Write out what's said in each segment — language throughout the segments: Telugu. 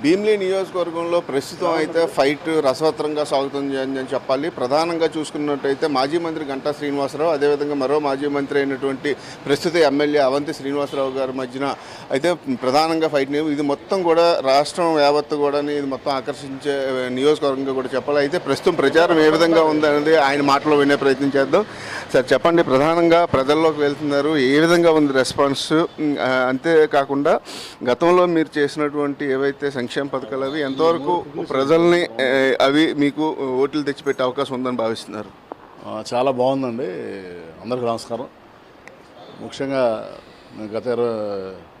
భీమిలి నియోజకవర్గంలో ప్రస్తుతం అయితే ఫైట్ రసవత్రంగా సాగుతుంది అని చెప్పాలి. ప్రధానంగా చూసుకున్నట్టయితే మాజీ మంత్రి గంటా శ్రీనివాసరావు అదేవిధంగా మరో మాజీ మంత్రి అయినటువంటి ప్రస్తుత ఎమ్మెల్యే అవంతి శ్రీనివాసరావు గారి మధ్యన అయితే ప్రధానంగా ఫైట్ ఇది మొత్తం కూడా రాష్ట్రం యావత్తు కూడా ఇది మొత్తం ఆకర్షించే నియోజకవర్గంగా కూడా చెప్పాలి. అయితే ప్రస్తుతం ప్రచారం ఏ విధంగా ఉందనేది ఆయన మాటలో వినే ప్రయత్నం చేద్దాం. సార్ చెప్పండి. ప్రధానంగా ప్రజల్లోకి వెళ్తున్నారు. ఏ విధంగా ఉంది రెస్పాన్స్? అంతేకాకుండా గతంలో మీరు చేసినటువంటి ఏవైతే సంక్షేమ పథకాలు అవి ఎంతవరకు ప్రజల్ని అవి మీకు ఓట్లు తెచ్చిపెట్టే అవకాశం ఉందని భావిస్తున్నారు? చాలా బాగుందండి. అందరికీ నమస్కారం. ముఖ్యంగా మేము గత ఇరవై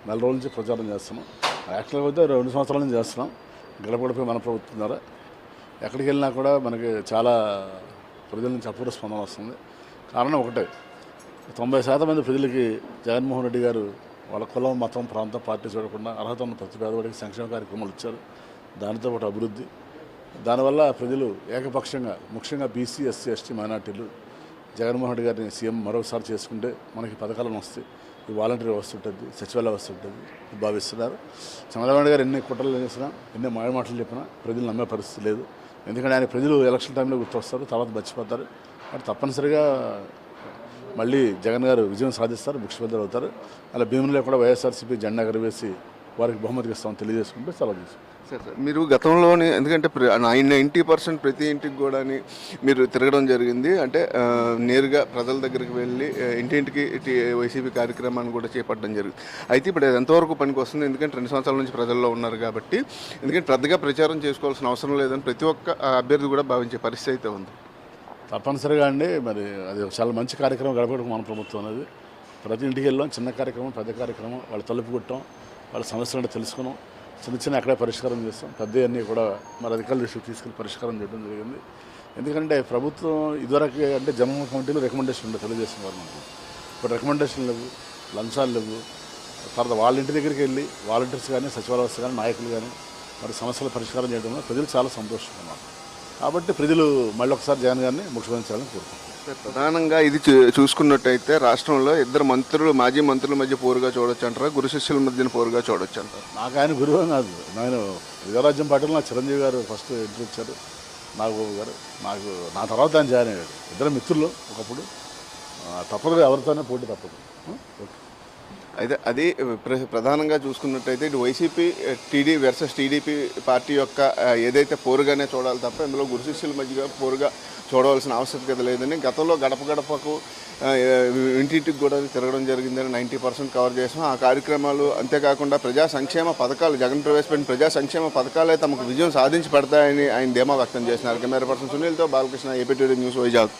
నెల రోజుల నుంచి ప్రచారం చేస్తున్నాం. యాక్చువల్గా అయితే రెండు సంవత్సరాల నుంచి చేస్తున్నాం. గడపడిపోయి మన ప్రభుత్వం ద్వారా. ఎక్కడికి వెళ్ళినా కూడా మనకి చాలా ప్రజల నుంచి అపూర్వ స్పందన వస్తుంది. కారణం ఒకటే. తొంభై శాతం మంది ప్రజలకి జగన్మోహన్ రెడ్డి గారు వాళ్ళ కులం మతం ప్రాంతం పార్టీ చూడకుండా అర్హత ఉన్న ప్రతి పేదవాడికి సంక్షేమ కార్యక్రమాలు ఇచ్చారు. దానితో పాటు అభివృద్ధి. దానివల్ల ప్రజలు ఏకపక్షంగా ముఖ్యంగా బీసీ ఎస్సీ ఎస్టీ మైనార్టీలు జగన్మోహన్ రెడ్డి గారిని సీఎం మరోసారి చేసుకుంటే మనకి పథకాలను వస్తాయి. ఈ వాలంటీర్ వ్యవస్థ ఉంటుంది సచివాలయ వ్యవస్థ ఉంటుంది భావిస్తున్నారు. చంద్రబాబు గారు ఎన్ని కుట్రలు చేసినా ఎన్ని మాయ మాటలు చెప్పినా ప్రజలు నమ్మే పరిస్థితి లేదు. ఎందుకంటే ఆయన ప్రజలు ఎలక్షన్ టైంలో గుర్తొస్తారు తర్వాత మర్చిపోతారు. అంటే తప్పనిసరిగా మళ్ళీ జగన్ గారు విజయం సాధిస్తారు ముఖ్యమంత్రి అవుతారు. అలా భీములో కూడా వైఎస్ఆర్సీపీ జెండా ఎగరవేసి వారికి బహుమతికి ఇస్తామని తెలియజేసుకుంటే సెలవు తీసుకుంటాం సార్ మీరు గతంలోనే ఎందుకంటే నైంటీ పర్సెంట్ ప్రతి ఇంటికి కూడా మీరు తిరగడం జరిగింది. అంటే నేరుగా ప్రజల దగ్గరికి వెళ్ళి ఇంటింటికి వైసీపీ కార్యక్రమాన్ని కూడా చేపట్టడం జరిగింది. అయితే ఇప్పుడు అది ఎంతవరకు పనికి వస్తుంది ఎందుకంటే రెండు సంవత్సరాల నుంచి ప్రజల్లో ఉన్నారు కాబట్టి ఎందుకంటే పెద్దగా ప్రచారం చేసుకోవాల్సిన అవసరం లేదని ప్రతి ఒక్క అభ్యర్థి కూడా భావించే పరిస్థితి అయితే ఉంది. తప్పనిసరిగా అండి. మరి అది చాలా మంచి కార్యక్రమం గడపడం మన ప్రభుత్వం అనేది. ప్రతి ఇంటికి వెళ్ళాం చిన్న కార్యక్రమం పెద్ద కార్యక్రమం వాళ్ళు తలుపు కొట్టాం వాళ్ళ సమస్యలు తెలుసుకున్నాం చిన్న చిన్న అక్కడే పరిష్కారం చేస్తాం. పెద్ద అన్నీ కూడా మరి అధికారుల దృష్టికి తీసుకెళ్ళి పరిష్కారం చేయడం జరిగింది. ఎందుకంటే ప్రభుత్వం ఇదివరకు అంటే జమ్మూ కమిటీలో రికమెండేషన్ ఉండే తెలియజేసిన గవర్నమెంట్ ఇప్పుడు రికమెండేషన్ లేవు లంచాలు లేవు. తర్వాత వాళ్ళ ఇంటి దగ్గరికి వెళ్ళి వాలంటీర్స్ కానీ సచివాలయస్ కానీ నాయకులు కానీ మరి సమస్యల పరిష్కారం చేయడంలో ప్రజలు చాలా సంతోషంగా ఉన్నారు. కాబట్టి ప్రజలు మళ్ళీ ఒకసారి జగన్ గారిని ముఖ్యమంత్రి కోరుకుంటున్నారు. ప్రధానంగా ఇది చూసుకున్నట్టయితే రాష్ట్రంలో ఇద్దరు మంత్రులు మాజీ మంత్రుల మధ్య పోరుగా చూడొచ్చు అంటారా? గురు శిష్యుల మధ్యన పోరుగా చూడొచ్చు అంటారు? నాకు ఆయన గురువు కాదు. నేను విజయరాజ్యం పార్టీలో నా చిరంజీవి గారు ఫస్ట్ ఎంట్రీ ఇచ్చారు. నాగబాబు గారు నాకు నా తర్వాత ఆయన జాయిన్ అయ్యాడు. ఇద్దరు మిత్రులు ఒకప్పుడు. తప్పదు ఎవరితోనే పోటీ తప్పదు. ఓకే. అయితే అది ప్ర- ప్రధానంగా చూసుకున్నట్టయితే ఇటు YCP TD versus TDP party యొక్క ఏదైతే పోరుగానే చూడాలి తప్ప ఇందులో గురు శిష్యుల మధ్యగా పోరుగా చూడవలసిన ఆవశ్యకత లేదని గతంలో గడప గడపకు ఇంటింటికి కూడా తిరగడం జరిగిందని నైంటీ పర్సెంట్ కవర్ చేసాం ఆ కార్యక్రమాలు అంతేకాకుండా ప్రజా సంక్షేమ పథకాలు జగన్ ప్రవేశపెట్టిన ప్రజా సంక్షేమ పథకాలే తమకు విజయం సాధించి పెడతాయని ఆయన ధీమా వ్యక్తం చేసినారు. కెమెరా పర్సన్ సునీల్తో బాలకృష్ణ ఏపీ న్యూస్ వైజాగ్.